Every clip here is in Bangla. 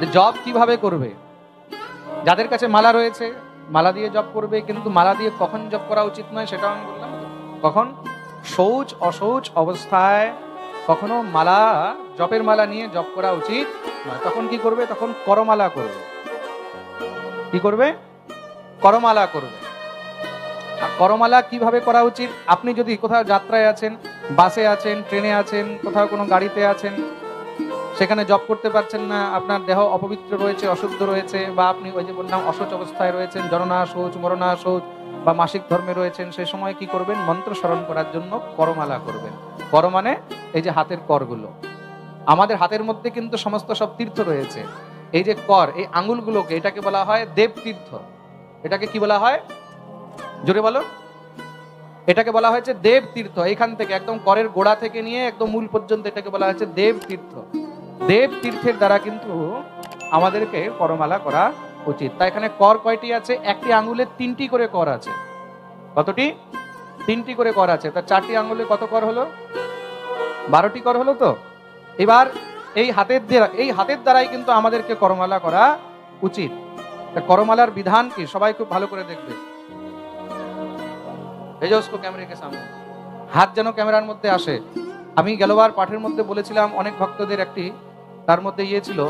যে জব কীভাবে করবে? যাদের কাছে মালা রয়েছে, মালা দিয়ে জব করবে, কিন্তু মালা দিয়ে কখন জব করা উচিত নয় সেটাও আমি বললাম। কখন? শৌচ অশৌচ অবস্থায় কখনো মালা জপের মালা নিয়ে জপ করা উচিত নয়। তখন কি করবে? তখন করমালা করবে। কি করবে? করমালা করবে। আর করমালা কীভাবে করা উচিত? আপনি যদি কোথাও যাত্রায় আছেন, বাসে আছেন, ট্রেনে আছেন, কোথাও কোনো গাড়িতে আছেন সেখানে জব করতে পারছেন না, আপনার দেহ অপবিত্র রয়েছে, অশুদ্ধ রয়েছে, বা আপনি ওই যে বললাম অশৌচ অবস্থায় রয়েছেন জননা শৌচ মরণা শৌচ বা মাসিক ধর্মে রয়েছেন সেই সময় কি করবেন? মন্ত্র স্মরণ করার জন্য করমালা করবেন। কর মানে এই যে হাতের করগুলো। আমাদের হাতের মধ্যে কিন্তু সমস্ত সব তীর্থ রয়েছে। এই যে কর, এই আঙুলগুলোকে, এটাকে বলা হয় দেব তীর্থ এটাকে কি বলা হয়? জোরে বলো। এটাকে বলা হয়েছে দেব তীর্থ এখান থেকে একদম করের গোড়া থেকে নিয়ে একদম মূল পর্যন্ত এটাকে বলা হয়েছে দেব তীর্থ দেব তীর্থের দ্বারা কিন্তু আমাদেরকে করমালা করা উচিত। তাই এখানে কর কয়টি আছে? একটি আঙুলে তিনটি করে কর আছে। কতটি? তিনটি করে কর আছে। তা চারটি আঙুলে কত কর হলো? বারোটি কর হলো তো? এবার এই হাতের দ্বারা, এই হাতের দ্বারাই কিন্তু আমাদেরকে করমালা করা উচিত। করমালার বিধান কি? সবাই খুব ভালো করে দেখবে। ক্যামেরাকে সামনে। হাত যেন ক্যামেরার মধ্যে আসে। আমি গেলবার পাঠের মধ্যে বলেছিলাম, অনেক ভক্তদের একটি তার মধ্যে ইয়ে ছিল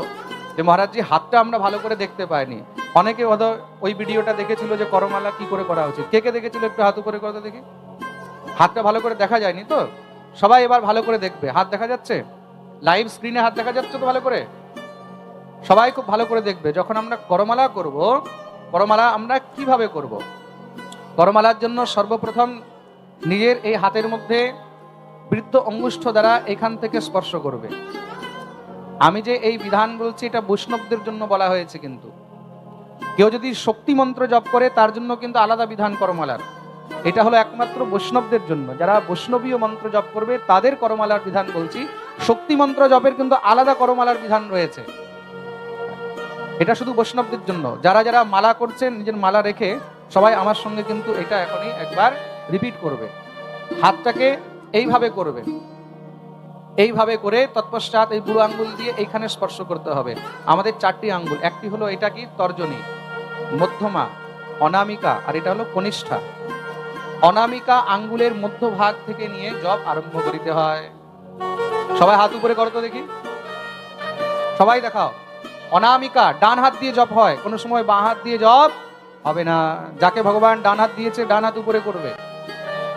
যে মহারাজজি হাতটা আমরা ভালো করে দেখতে পাইনি। অনেকে হয়তো ওই ভিডিওটা দেখেছিল যে, করমালা কি করে করা উচিত? কে কে দেখেছিল একটু হাত উপরে করতে দেখি? হাতটা ভালো করে দেখা যায়নি তো? সবাই এবার ভালো করে দেখবে। হাত দেখা যাচ্ছে? লাইভ স্ক্রিনে হাত দেখা যাচ্ছে তো ভালো করে? সবাই খুব ভালো করে দেখবে। যখন আমরা করমালা করব, করমালা আমরা কীভাবে করব? করমালার জন্য সর্বপ্রথম নিজের এই হাতের মধ্যে বৃদ্ধ অঙ্গুষ্ঠ দ্বারা এখান থেকে স্পর্শ করবে। আমি যে এই বিধান বলছি, এটা বৈষ্ণবদের জন্য বলা হয়েছে কিন্তু। কেউ যদি শক্তি মন্ত্র জপ করে, তার জন্য কিন্তু আলাদা বিধান করমালার। এটা হলো একমাত্র বৈষ্ণবদের জন্য। যারা বৈষ্ণবীয় মন্ত্র জপ করবে, তাদের করমালার বিধান বলছি। শক্তি মন্ত্র জপের কিন্তু আলাদা করমালার বিধান রয়েছে। এটা শুধু বৈষ্ণবদের জন্য। যারা যারা মালা করছেন, নিজের মালা রেখে, সবাই আমার সঙ্গে কিন্তু এটা এখনই একবার রিপিট করবে। হাতটাকে এইভাবে করবে। এইভাবে করে তৎপশ্চাৎ এই বুড়ো আঙ্গুল দিয়ে এইখানে স্পর্শ করতে হবে। আমাদের চারটি আঙ্গুল, একটি হলো এটা কি? তর্জনী, মধ্যমা, অনামিকা, আর এটা হলো কনিষ্ঠা। অনামিকা আঙ্গুলের মধ্যভাগ থেকে নিয়ে জব আরম্ভ করিতে হয়। সবাই হাত উপরে করো তো দেখি। সবাই দেখাও। অনামিকা, ডান হাত দিয়ে জব হয়, কোনো সময় বাঁ হাত দিয়ে জব হবে না। যাকে ভগবান ডান হাত দিয়েছে, ডান হাত উপরে করবে।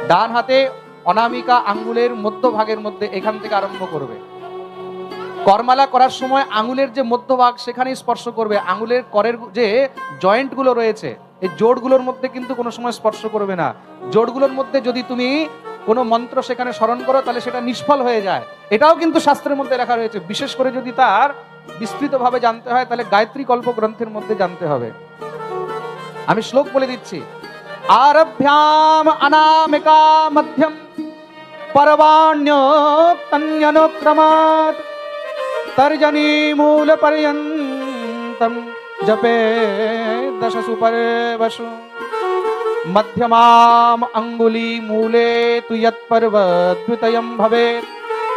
ডান হাতে অনামিকা আঙ্গুলের মধ্যভাগের মধ্যে এখান থেকে আরম্ভ করবে। করমালা করার সময় আঙ্গুলের যে মধ্যভাগ, সেখানে স্পর্শ করবে। আঙ্গুলের করের যে জয়েন্টগুলো রয়েছে, এই জোড়গুলোর মধ্যে কিন্তু কোনো সময় স্পর্শ করবে না। জোড়গুলোর মধ্যে যদি তুমি কোনো মন্ত্র সেখানে স্মরণ করো, তাহলে সেটা নিষ্ফল হয়ে যায়। এটাও কিন্তু শাস্ত্রের মধ্যে লেখা রয়েছে। বিশেষ করে যদি তার বিস্তৃতভাবে জানতে হয়, তাহলে গায়ত্রী কল্প গ্রন্থের মধ্যে জানতে হবে। আমি শ্লোক বলে দিচ্ছি। আরভ্যাম অনামিকা মধ্যম জপে দশসু পর্বসু মধ্যমাম অঙ্গুলি মূলে তু যৎপর্বদ্বিতয়ম ভবেৎ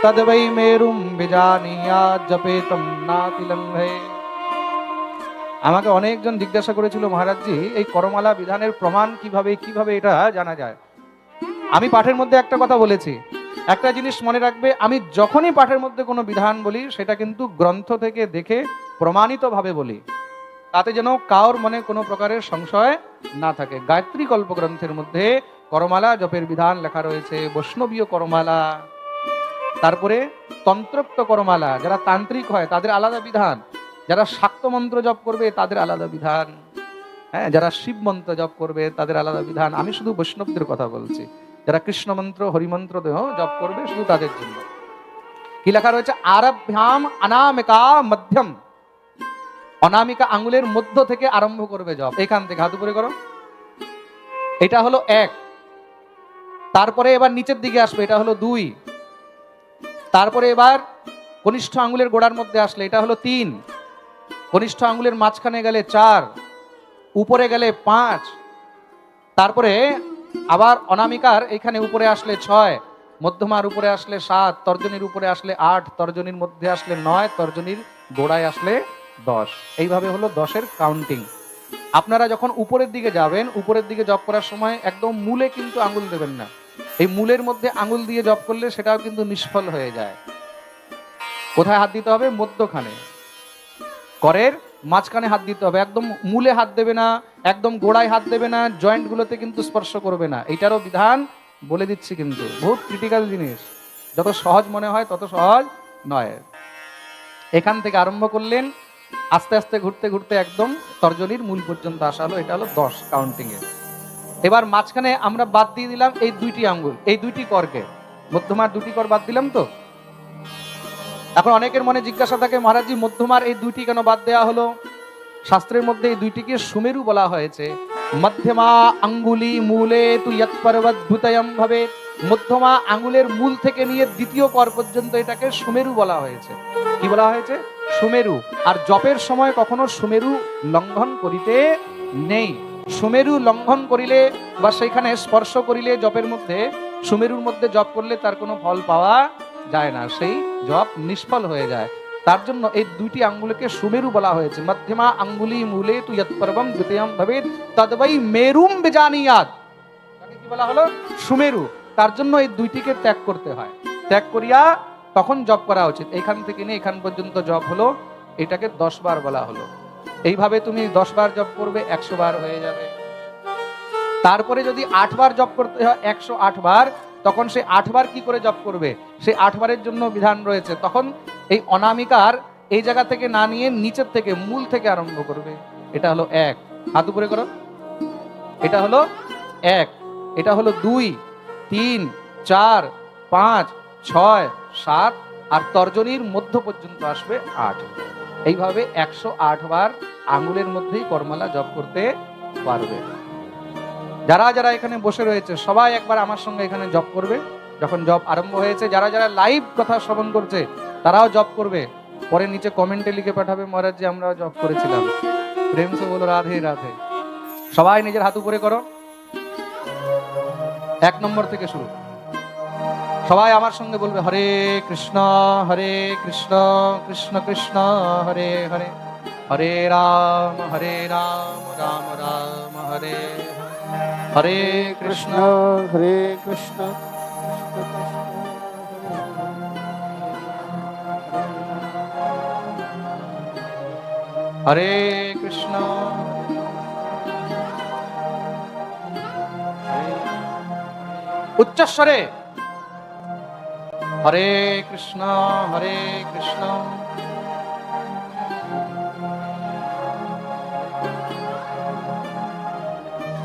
তদ্বৈ মেরুম বিজানীয়াৎ জপেতম নাতিলঙ্ঘে আমাকে অনেকজন জিজ্ঞাসা করেছিল, মহারাজজি, এই করমালা বিধানের প্রমাণ কীভাবে কীভাবে এটা জানা যায়? আমি পাঠের মধ্যে একটা কথা বলেছি। একটা জিনিস মনে রাখবে, আমি যখনই পাঠের মধ্যে কোনো বিধান বলি, সেটা কিন্তু গ্রন্থ থেকে দেখে প্রমাণিতভাবে বলি। তাতে যেন কার মনে কোনো প্রকারের সংশয় না থাকে। গায়ত্রী কল্প গ্রন্থের মধ্যে করমালা, জপের বিধান লেখা রয়েছে, বৈষ্ণবীয় করমালা। তারপরে তন্ত্রোক্ত করমালা, যারা তান্ত্রিক হয়, তাদের আলাদা বিধান। যারা শাক্ত মন্ত্র জপ করবে, তাদের আলাদা বিধান। হ্যাঁ যারা শিব মন্ত্র জপ করবে, তাদের আলাদা বিধান। আমি শুধু বৈষ্ণবদের কথা বলছি। যারা কৃষ্ণ মন্ত্র হরিমন্ত্র দেহ জপ করবে, শুধু তাদের জন্য। কি লেখা রয়েছে? আরভ্যাম অনামিকা মধ্যম। অনামিকা আঙ্গুলের মধ্য থেকে আরম্ভ করবে জপ। এখান থেকে হাত উপরে করো। এটা হলো এক। তারপরে এবার নিচের দিকে আসবে, এটা হলো দুই। তারপরে এবার কনিষ্ঠ আঙ্গুলের গোড়ার মধ্যে আসলে, এটা হলো তিন। কনিষ্ঠ আঙ্গুলের মাঝখানে গেলে চার। উপরে গেলে পাঁচ। তারপরে আবার অনামিকার এখানে উপরে আসলে ছয়, মধ্যমার উপরে আসলে সাত, তর্জনীর উপরে আসলে আট, তর্জনীর মধ্যে আসলে নয়, তর্জনীর গোড়ায় আসলে দশ। এইভাবে হলো দশের কাউন্টিং আপনারা যখন উপরের দিকে যাবেন, উপরের দিকে জব করার সময় একদম মূলে কিন্তু আঙুল দেবেন না। এই মূলের মধ্যে আঙুল দিয়ে জব করলে সেটাও কিন্তু নিষ্ফল হয়ে যায়। কোথায় হাত দিতে হবে? মধ্যখানে। করের মাঝখানে হাত দিতে হবে, একদম মূলে হাত দেবে না, একদম গোড়ায় হাত দেবে না, জয়েন্টগুলোতে কিন্তু স্পর্শ করবে না। এটারও বিধান বলে দিচ্ছি কিন্তু, বহুত ক্রিটিক্যাল জিনিস। যত সহজ মনে হয় তত সহজ নয়। এখান থেকে আরম্ভ করলেন, আস্তে আস্তে ঘুরতে ঘুরতে একদম তর্জনীর মূল পর্যন্ত আসা হলো, এটা হলো দশ কাউন্টিং এর এবার মাঝখানে আমরা বাদ দিয়ে দিলাম এই দুইটি আঙ্গুল, এই দুইটি করকে মধ্যমার দুটি কর বাদ দিলাম তো? এখন অনেকের মনে জিজ্ঞাসা থাকে, মহারাজজি, মধ্যমার এই দুইটি কেন বাদ দেওয়া হলো? শাস্ত্রের মধ্যে এই দুইটিকে সুমেরু বলা হয়েছে। মধ্যমা আঙ্গুলি মূলে তু ইয়ৎপর্বদ্ভুতয়ম ভাবে। মধ্যমা আঙ্গুলের মূল থেকে নিয়ে দ্বিতীয় পর পর্যন্ত এটাকে সুমেরু বলা হয়েছে। কি বলা হয়েছে? সুমেরু। আর জপের সময় কখনো সুমেরু লঙ্ঘন করিতে নেই। সুমেরু লঙ্ঘন করিলে বা সেখানে স্পর্শ করিলে জপের মধ্যে, সুমেরুর মধ্যে জপ করলে তার কোনো ফল পাওয়া যায় না, সেই জপ নিষ্ফল হয়ে যায়। তার জন্য এই দুইটি আঙ্গুলকে সুমেরু বলা হয়েছে। মধ্যমা আঙ্গুলি মূলে তু ইয়ৎপর্বম দ্বিতীয়ম ভবেদ তদবাই মেরুম বেজানিয়াদ তাকে কি বলা হলো? সুমেরু। তার জন্য এই দুইটিকে ত্যাগ করতে হয়। ত্যাগ করিয়া তখন জপ করা উচিত। এখান থেকে নিয়ে এখান পর্যন্ত জপ হলো। এটাকে দশ বার বলা হলো। এইভাবে তুমি দশ বার জপ করবে, একশো বার হয়ে যাবে। তারপরে যদি আট বার জপ করতে হয়, একশো আট বার তখন সে আট বার কি করে জপ করবে? সে আট বারের জন্য বিধান রয়েছে। তখন এই অনামিকার এই জায়গা থেকে না নিয়ে নিচের থেকে, মূল থেকে আরম্ভ করবে। এটা হলো এক। হাত উপরে করো। এটা হলো এক। এটা হলো দুই, তিন, চার, পাঁচ, ছয়, সাত, আর তর্জনীর মধ্য পর্যন্ত আসবে আট। এইভাবে একশো আট বার আঙ্গুলের মধ্যেই কর্মালা জপ করতে পারবে। যারা যারা এখানে বসে রয়েছে, সবাই একবার আমার সঙ্গে এখানে জব করবে। যখন জব আরম্ভ হয়েছে, যারা যারা লাইভ কথা শ্রবণ করছে, তারাও জব করবে। পরে নিচে কমেন্টে লিখে পাঠাবে, মহারাজ জি, আমরাও জব করেছিলাম। প্রেম সে বলো, রাধে রাধে। সবাই নিজের হাত উপরে করো। এক নম্বর থেকে শুরু। সবাই আমার সঙ্গে বলবে, হরে কৃষ্ণ হরে কৃষ্ণ কৃষ্ণ কৃষ্ণ, হরে হরে। হরে রাম হরে রাম রাম রাম হরে হরে হরে কৃষ্ণ কৃষ্ণ হরে কৃষ্ণ হরে কৃষ্ণ উচ্চস্বরে হরে কৃষ্ণ হরে কৃষ্ণ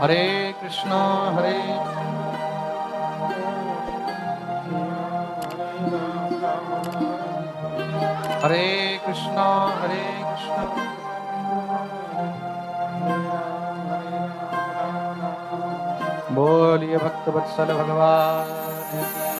हरे कृष्णा हरे। हरे कृष्णा हरे कृष्णा। बोलिए भक्त वत्सल भगवान।